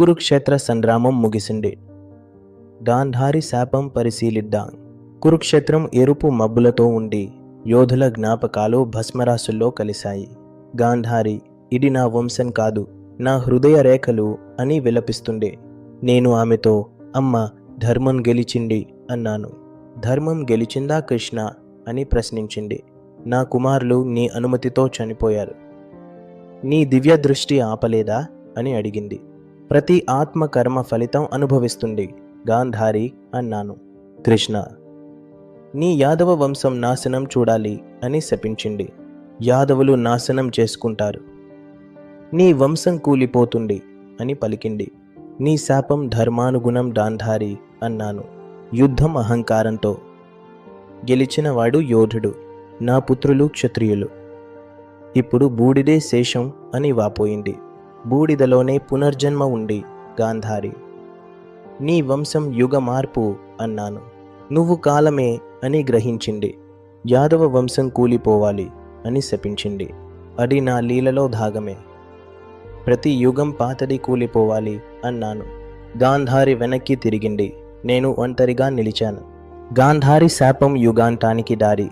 కురుక్షేత్ర సంగ్రామం ముగిసింది. గాంధారి శాపం పరిశీలిద్దాం. కురుక్షేత్రం ఎరుపు మబ్బులతో ఉండి యోధుల జ్ఞాపకాలు భస్మరాసుల్లో కలిశాయి. గాంధారి ఇది నా వంశం కాదు నా హృదయ రేఖలు అని విలపిస్తుండే. నేను ఆమెతో అమ్మ ధర్మం గెలిచింది అన్నాను. ధర్మం గెలిచిందా కృష్ణ? అని ప్రశ్నించింది. నా కుమారులు నీ అనుమతితో చనిపోయారు. నీ దివ్య దృష్టి ఆపలేదా? అని అడిగింది. ప్రతి ఆత్మ కర్మ ఫలితం అనుభవిస్తుంది. గాంధారి అన్నాను. కృష్ణ నీ యాదవ వంశం నాశనం చూడాలి అని శపించింది. యాదవులు నాశనం చేసుకుంటారు. నీ వంశం కూలిపోతుంది అని పలికింది. నీ శాపం ధర్మానుగుణం గాంధారి అన్నాను. యుద్ధం అహంకారంతో. గెలిచినవాడు యోధుడు నా పుత్రులు క్షత్రియులు. ఇప్పుడు బూడిదే శేషం అని వాపోయింది. బూడిదలోనే పునర్జన్మ ఉండి గాంధారి. నీ వంశం యుగ మార్పు అన్నాను. నువ్వు కాలమే అని గ్రహించింది. యాదవ వంశం కూలిపోవాలి అని శపించింది. అది నా లీలలో భాగమే. ప్రతి యుగం పాతది కూలిపోవాలి అన్నాను. గాంధారి వెనక్కి తిరిగింది. నేను ఒంటరిగా నిలిచాను. గాంధారి శాపం యుగాంతానికి దారి.